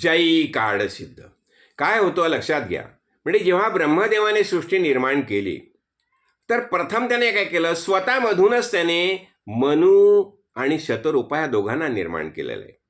जय काळ सिद्ध. काय होतं लक्षात घ्या. म्हणजे जेव्हा ब्रह्मदेवाने सृष्टी निर्माण केली तर प्रथम त्याने काय केलं? स्वतःमधूनच त्याने मनू आणि शतरूपा या दोघांना निर्माण केलेलं आहे.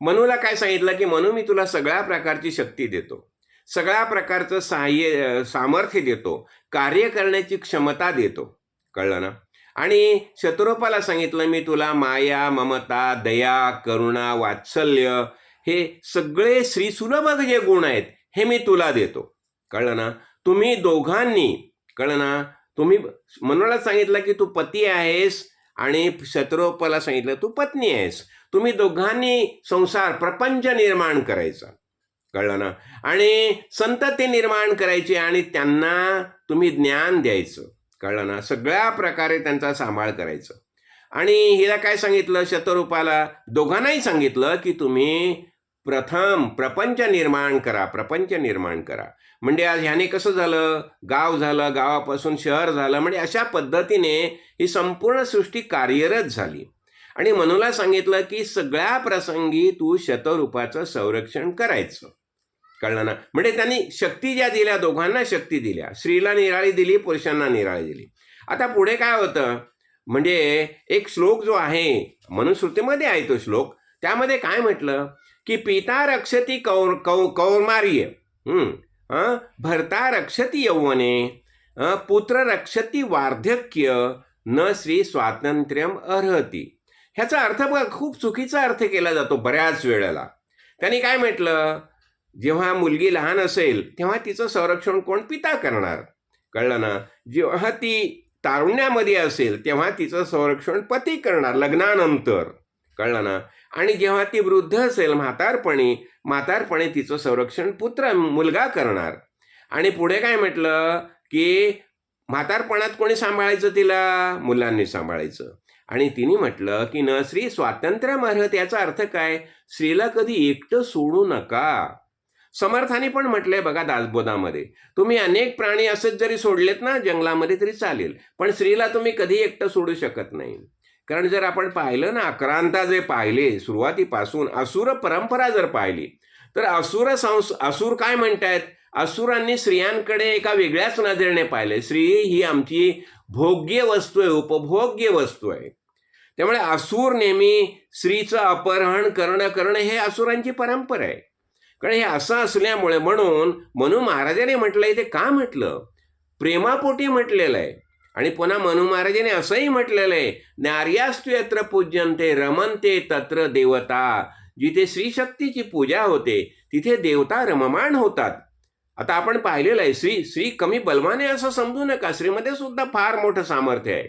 मनूला काय सांगितलं की मनू मी तुला सगळ्या प्रकारची शक्ती देतो. सगळ्या प्रकारचं सहाय्य सामर्थ्य देतो. कार्य करण्याची क्षमता देतो. कळलं ना? आणि शत्रुपाला सांगितलं मी तुला माया ममता दया करुणा वात्सल्य हे सगळे श्रीसुलभ जे गुण आहेत हे मी तुला देतो. कळलं ना? तुम्ही दोघांनी कळलं ना? तुम्ही मनोला सांगितलं की तू पती आहेस आणि शत्रुपाला सांगितलं तू पत्नी आहेस. तुम्ही दोघांनी संसार प्रपंच निर्माण करायचा. कळलं ना? आणि संतती निर्माण करायची आणि त्यांना तुम्ही ज्ञान द्यायचं. कळलं ना? सगळ्या प्रकारे त्यांचा सांभाळ करायचं. आणि हिला काय सांगितलं? शतरूपाला? दोघांनाही सांगितलं की तुम्ही प्रथम प्रपंच निर्माण करा प्रपंच निर्माण करा. म्हणजे आज ह्याने कसं झालं? गाव झालं गावापासून शहर झालं म्हणजे अशा पद्धतीने ही संपूर्ण सृष्टी कार्यरत झाली. आणि मनूला सांगितलं की सगळ्या प्रसंगी तू शतरूपाचं संरक्षण करायचं. कळलं ना? म्हणजे त्यांनी शक्ती ज्या दिल्या दोघांना शक्ती दिल्या. स्त्रीला निराळी दिली पुरुषांना निराळी दिली. आता पुढे काय होतं? म्हणजे एक श्लोक जो आहे मनुस्मृतीमध्ये आहे तो श्लोक. त्यामध्ये काय म्हटलं? की पिता रक्षती कौर कौ कौमार्य। भरता रक्षती यौवने पुत्र रक्षती वार्धक्य न श्री स्वातंत्र्यम अर्हती। ह्याचा अर्थ बघा खूप चुकीचा अर्थ केला जातो बऱ्याच वेळेला. त्यांनी काय म्हटलं? जेव्हा मुलगी लहान असेल तेव्हा तिचं संरक्षण कोण? पिता करणार. कळलं ना? जेव्हा ती तारुण्यामध्ये असेल तेव्हा तिचं संरक्षण पती करणार लग्नानंतर. कळलं ना? आणि जेव्हा ती वृद्ध असेल म्हातारपणी म्हातारपणी तिचं संरक्षण पुत्र मुलगा करणार. आणि पुढे काय म्हटलं की म्हातारपणात कोणी सांभाळायचं तिला? मुलांनी सांभाळायचं. आणि तिने म्हटलं की न स्त्री स्वातंत्र्य अर्हत याचा अर्थ काय? स्त्रीला कधी एकटं सोडू नका. समर्थाने पण म्हटलंय बघा दासबोधामध्ये तुम्ही अनेक प्राणी असंच जरी सोडलेत ना जंगलामध्ये तरी चालेल पण स्त्रीला तुम्ही कधी एकटं सोडू शकत नाही. कारण जर आपण पाहिलं ना अक्रांता जे पाहिले सुरुवातीपासून असुर परंपरा जर पाहिली तर असुर संस असुर काय म्हणतायत? असुरांनी स्त्रियांकडे एका वेगळ्याच नजरेने पाहिले. स्त्री ही आमची भोग्य वस्तू आहे उपभोग्य वस्तू आहे. त्यामुळे असुर नेहमी स्त्रीचं अपहरण करणं करणं हे असुरांची परंपरा आहे. कारण हे असं असल्यामुळे म्हणून म्हणून महाराजाने म्हटलंय ते का म्हटलं? प्रेमापोटी म्हटलेलं आहे. आणि पुन्हा मनु महाराजाने असंही म्हटलेलं आहे नार्यास्तु यत्र पूज्यंते रमनते तत्र देवता. जिथे श्रीशक्तीची पूजा होते तिथे देवता रममाण होतात. आता आपण पाहिलेलं आहे श्री श्री कमी बलवाने असं समजू नका श्रीमध्ये सुद्धा फार मोठं सामर्थ्य आहे.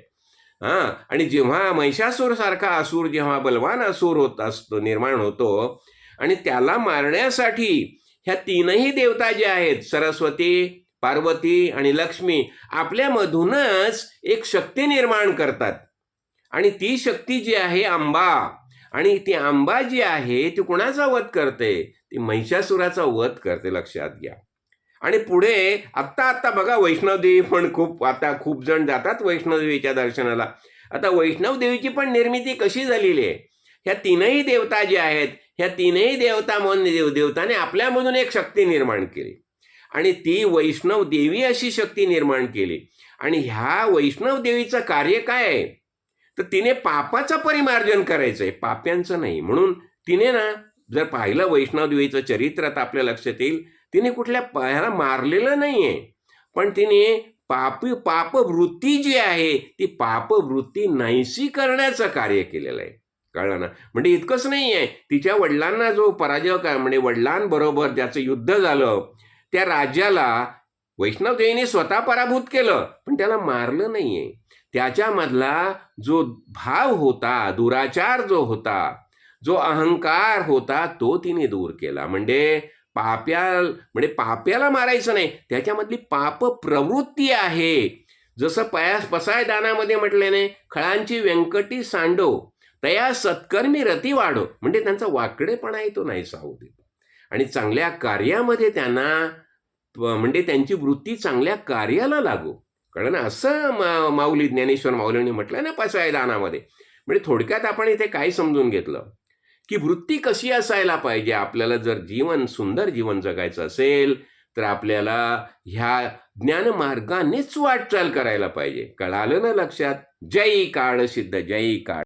हां आणि जेव्हा महिषासूर सारखा असूर जेव्हा बलवान असूर होत असतो निर्माण होतो आणि त्याला मारण्यासाठी ह्या तीनही देवता ज्या आहेत सरस्वती पार्वती आणि लक्ष्मी आपल्यामधूनच एक शक्ती निर्माण करतात. आणि ती शक्ती जी आहे आंबा आणि ती आंबा जी आहे ती कुणाचा वध करते? ती महिषासुराचा वध करते लक्षात घ्या. आणि पुढे आत्ता आत्ता बघा वैष्णवदेवी पण खूप आता खूप जण जातात वैष्णवदेवीच्या दर्शनाला. आता वैष्णवदेवीची पण निर्मिती कशी झालेली आहे? ह्या तीनही देवता ज्या आहेत ह्या तीनही देवता म्हणून देव देवताने आपल्यामधून एक शक्ती निर्माण केली. आणि ती वैष्णव देवी अशी शक्ती निर्माण केली. आणि ह्या वैष्णव देवीचं कार्य काय आहे? तर तिने पापाचं परिमार्जन करायचं आहे. पाप्यांचं नाही. म्हणून तिने ना जर पाहिलं वैष्णव देवीचं चरित्र आता आपल्या लक्षात येईल तिने कुठल्या ह्याला मारलेलं नाही आहे पण तिने पाप पापवृत्ती जी आहे ती पापवृत्ती नाहीशी करण्याचं कार्य केलेलं आहे. कळलं ना? म्हणजे इतकंच नाही आहे तिच्या वडिलांना जो पराजय काय म्हणजे वडिलांबरोबर ज्याचं युद्ध झालं त्या राज्याला वैष्णवदेवीने स्वतः पराभूत केलं पण त्याला मारलं नाही आहे त्याच्यामधला जो भाव होता दुराचार जो होता जो अहंकार होता तो तिने दूर केला. म्हणजे पाप्या म्हणजे पाप्याला मारायचं नाही त्याच्यामधली पाप प्रवृत्ती आहे. जसं पयास पसाय दानामध्ये म्हटल्याने खळांची व्यंकटी सांडो तया सत्कर्मी रती वाढो म्हणजे त्यांचा वाकडेपणा येतो तो नाही सावू देतो. आणि चांगल्या कार्यामध्ये त्यांना म्हणजे त्यांची वृत्ती चांगल्या कार्याला लागो. कारण असं मा माऊली ज्ञानेश्वर माऊलींनी म्हटलं ना पसाय दानामध्ये म्हणजे थोडक्यात आपण इथे काय समजून घेतलं? की वृत्ती कशी असायला पाहिजे? आपल्याला जर जीवन सुंदर जीवन जगायचं असेल तर आपल्याला ह्या ज्ञानमार्गानेच वाटचाल करायला पाहिजे. कळालं ना लक्षात? जय काळ सिद्ध जय काळ